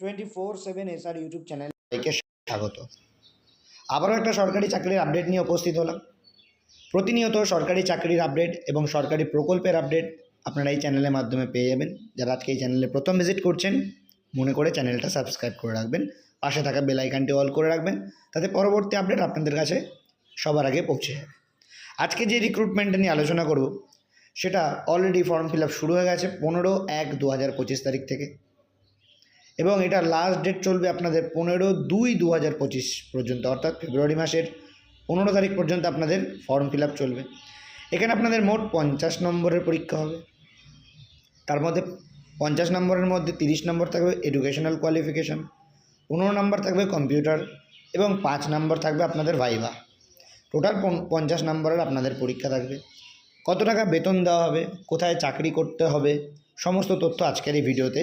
Twenty four seven SR YouTube চ্যানেলকে স্বাগত। আবারও একটা সরকারি চাকরির আপডেট নিয়ে উপস্থিত হলাম। প্রতিনিয়ত সরকারি চাকরির আপডেট এবং সরকারি প্রকল্পের আপডেট আপনারা এই চ্যানেলের মাধ্যমে পেয়ে যাবেন। যারা আজকে এই চ্যানেলে প্রথম ভিজিট করছেন, মনে করে চ্যানেলটা সাবস্ক্রাইব করে রাখবেন, পাশে থাকা বেল আইকনটি অল করে রাখবেন, তাতে পরবর্তী আপডেট আপনাদের কাছে সবার আগে পৌঁছে যাবে। আজকে যে রিক্রুটমেন্ট নিয়ে আলোচনা করব, সেটা অলরেডি ফর্ম ফিল আপ শুরু হয়ে গেছে পনেরো এক দু হাজার পঁচিশ তারিখ থেকে। এবং এটা লাস্ট ডেট চলবে আপনাদের পনেরো দুই দু পর্যন্ত, অর্থাৎ ফেব্রুয়ারি মাসের পনেরো তারিখ পর্যন্ত আপনাদের ফর্ম ফিল চলবে। এখানে আপনাদের মোট পঞ্চাশ নম্বরের পরীক্ষা হবে। তার মধ্যে পঞ্চাশ নম্বরের মধ্যে তিরিশ নম্বর থাকবে এডুকেশনাল কোয়ালিফিকেশান পনেরো নম্বর থাকবে কম্পিউটার এবং পাঁচ নম্বর থাকবে আপনাদের ভাইভা টোটাল পঞ্চাশ নম্বরের আপনাদের পরীক্ষা থাকবে। কত টাকা বেতন দেওয়া হবে, কোথায় চাকরি করতে হবে, সমস্ত তথ্য আজকের এই ভিডিওতে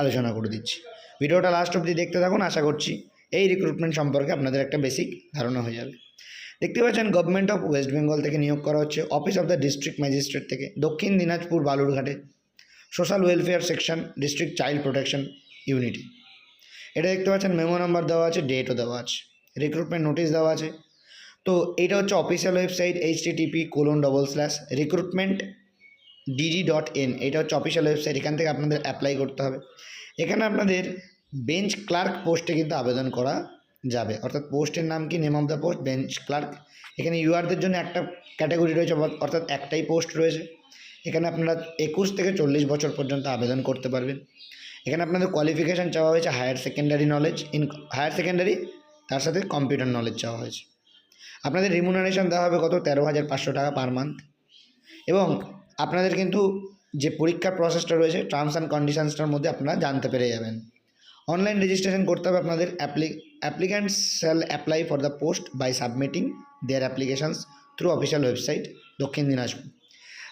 আলোচনা করে দিচ্ছি। ভিডিওটা লাস্ট অবধি দেখতে থাকুন, আশা করছি এই রিক্রুটমেন্ট সম্পর্কে আপনাদের একটা বেসিক ধারণা হয়ে যাবে। দেখতে পাচ্ছেন গভর্নমেন্ট অফ ওয়েস্ট বেঙ্গল থেকে নিয়োগ করা হচ্ছে office of the district magistrate থেকে, দক্ষিণ Dinajpur বালুরঘাটে social welfare section district child protection unity এটা দেখতে পাচ্ছেন মেমো নাম্বার দেওয়া আছে ডেটও দেওয়া আছে রিক্রুটমেন্ট নোটিশ দেওয়া আছে। তো এটা হচ্ছে official website H TP colon double slash recruitment DD dot in এটা হচ্ছে অফিসিয়াল ওয়েবসাইট এখান থেকে আপনাদের অ্যাপ্লাই করতে হবে। এখানে আপনাদের বেঞ্চ ক্লার্ক পোস্টে কিন্তু আবেদন করা যাবে। অর্থাৎ পোস্টের নাম কি? Name of the post bench clerk এখানে ইউআরদের জন্য একটা ক্যাটাগরি রয়েছে, অর্থাৎ একটাই পোস্ট রয়েছে। এখানে আপনারা একুশ থেকে চল্লিশ বছর পর্যন্ত আবেদন করতে পারবেন। এখানে আপনাদের কোয়ালিফিকেশান চাওয়া হয়েছে higher secondary knowledge in higher secondary তার সাথে কম্পিউটার নলেজ চাওয়া হয়েছে। আপনাদের রিমুনারেশন দেওয়া হবে কত? তেরো হাজার পাঁচশো টাকা পার মান্থ এবং আপনাদের কিন্তু যে পরীক্ষার প্রসেসটা রয়েছে টার্মস অ্যান্ড কন্ডিশনসটার মধ্যে আপনারা জানতে পেরে যাবেন। অনলাইন রেজিস্ট্রেশন করতে হবে আপনাদের। অ্যাপ্লি applicants shall apply for the post by submitting their applications through official website Dakshin Dinajpur.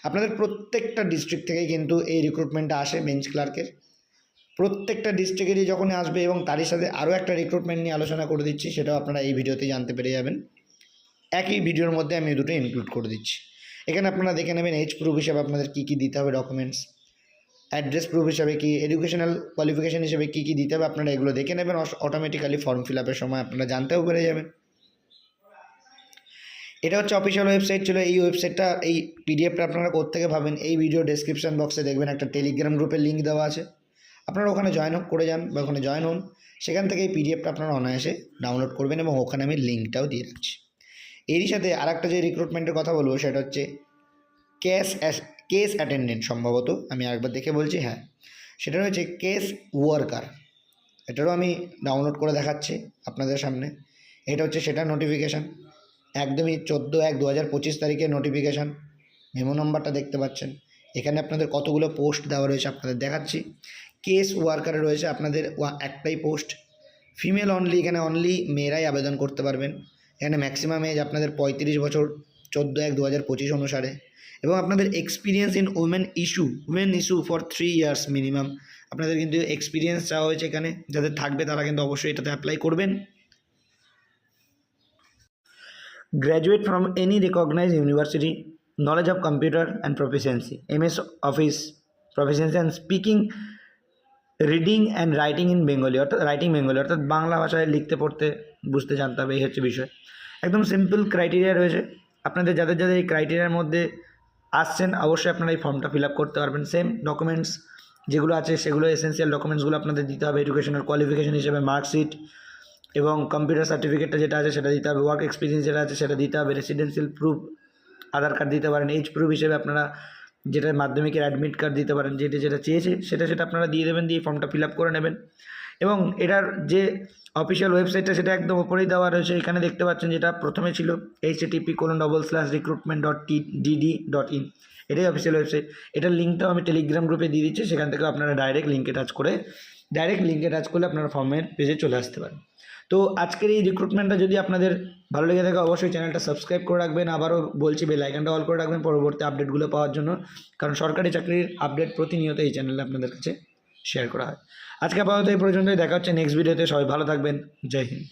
আপনাদের প্রত্যেকটা ডিস্ট্রিক্ট থেকেই কিন্তু এই রিক্রুটমেন্টটা আসে বেঞ্চ ক্লার্কের প্রত্যেকটা ডিস্ট্রিক্টেরই যখনই আসবে এবং তারই সাথে আরও একটা রিক্রুটমেন্ট নিয়ে আলোচনা করে দিচ্ছি, সেটাও আপনারা এই ভিডিওতে জানতে পেরে যাবেন। একই ভিডিওর মধ্যে আমি দুটো ইনক্লুড করে দিচ্ছি। এখানে আপনারা দেখে নেবেন এজ প্রুফ হিসাবে আপনাদের কী কী দিতে হবে ডকুমেন্টস অ্যাড্রেস প্রুফ হিসাবে কি এডুকেশনাল কোয়ালিফিকেশান হিসেবে কী কী দিতে হবে আপনারা এগুলো দেখে নেবেন অটোমেটিক্যালি ফর্ম ফিল আপের সময় আপনারা জানতেও পেরে যাবেন। এটা হচ্ছে অফিসিয়াল ওয়েবসাইট ছিল, এই ওয়েবসাইটটা এই পিডিএফটা আপনারা কোথেকে পাবেন, এই ভিডিও ডেসক্রিপশন বক্সে দেখবেন একটা টেলিগ্রাম গ্রুপের লিঙ্ক দেওয়া আছে। আপনারা ওখানে জয়েন করে যান বা ওখানে জয়েন হন, সেখান থেকে এই পিডিএফটা আপনারা অনায়াসে ডাউনলোড করবেন এবং ওখানে আমি লিঙ্কটাও দিয়ে রাখছি। এরই সাথে আর একটা যে রিক্রুটমেন্টের কথা বলব সেটা হচ্ছে কেস কেস অ্যাটেন্ডেন্ট সম্ভবত, আমি আরেকবার দেখে বলছি হ্যাঁ। সেটা রয়েছে কেস ওয়ার্কার এটারও আমি ডাউনলোড করে দেখাচ্ছি আপনাদের সামনে। এটা হচ্ছে সেটা নোটিফিকেশান একদমই চোদ্দ এক দু হাজার পঁচিশ তারিখের নোটিফিকেশান মেমো নম্বরটা দেখতে পাচ্ছেন। এখানে আপনাদের কতগুলো পোস্ট দেওয়া রয়েছে আপনাদের দেখাচ্ছি। কেস ওয়ার্কারে রয়েছে আপনাদের একটাই পোস্ট ফিমেল অনলি এখানে অনলি মেয়েরাই আবেদন করতে পারবেন। এখানে ম্যাক্সিমাম এজ আপনাদের পঁয়ত্রিশ বছর, চোদ্দ এক দু হাজার পঁচিশ অনুসারে। এবং আপনাদের experience in women issue women issue for three years minimum আপনাদের কিন্তু এক্সপিরিয়েন্স চাওয়া হয়েছে এখানে, যাদের থাকবে তারা কিন্তু অবশ্যই এটাতে অ্যাপ্লাই করবেন। Graduate from any recognise university knowledge of computer and proficiency M S office proficiency and speaking reading and writing in Bengali অর্থাৎ রাইটিং বেঙ্গলি অর্থাৎ বাংলা ভাষায় লিখতে, পড়তে, বুঝতে জানতে হবে, এই হচ্ছে বিষয়। একদম সিম্পল ক্রাইটেরিয়া রয়েছে। আপনাদের যাদের যাদের এই ক্রাইটেরিয়ার মধ্যে আসছেন, অবশ্যই আপনারা এই ফর্মটা ফিল করতে পারবেন। সেম ডকুমেন্টস যেগুলো আছে, সেগুলো এসেন্সিয়াল ডকুমেন্টসগুলো আপনাদের দিতে হবে। এডুকেশনাল কোয়ালিফিকেশন হিসেবে মার্কশিট এবং কম্পিউটার সার্টিফিকেটটা যেটা আছে, সেটা দিতে হবে। ওয়ার্ক এক্সপিরিয়েন্স যেটা আছে, সেটা দিতে হবে। রেসিডেন্সিয়াল প্রুফ আধার কার্ড দিতে পারেন। এইচ প্রুফ হিসেবে আপনারা যেটা মাধ্যমিকের অ্যাডমিট কার্ড দিতে পারেন, যেটা যেটা চেয়েছে, সেটা সেটা আপনারা দিয়ে দেবেন, দিয়ে ফর্মটা ফিল করে নেবেন। এবং এটার যে অফিসিয়াল ওয়েবসাইটটা সেটা একদম ওপরেই দেওয়া রয়েছে। এখানে দেখতে পাচ্ছেন যেটা প্রথমে ছিল H TP colon double slash recruitment dot T DD dot in এটাই অফিসিয়াল ওয়েবসাইট এটার লিঙ্কটাও আমি টেলিগ্রাম গ্রুপে দিয়ে দিচ্ছি, সেখান থেকে আপনারা ডাইরেক্ট লিঙ্কে টাচ করে ডাইরেক্ট লিঙ্কে টাচ করলে আপনারা ফর্মের পেজে চলে আসতে পারেন। তো আজকের এই রিক্রুটমেন্টটা যদি আপনাদের ভালো লেগে থাকে, অবশ্যই চ্যানেলটা সাবস্ক্রাইব করে রাখবেন। আবারও বলছি বেল আইকনটা অল করে রাখবেন পরবর্তী আপডেটগুলো পাওয়ার জন্য। কারণ সরকারি চাকরির আপডেট প্রতিনিয়ত এই চ্যানেলে আপনাদের কাছে শেয়ার করা হয়। আজকে আপাতত এই পর্যন্তই। দেখা হচ্ছে নেক্সট ভিডিওতে সবাই ভালো থাকবেন। জয় হিন্দ।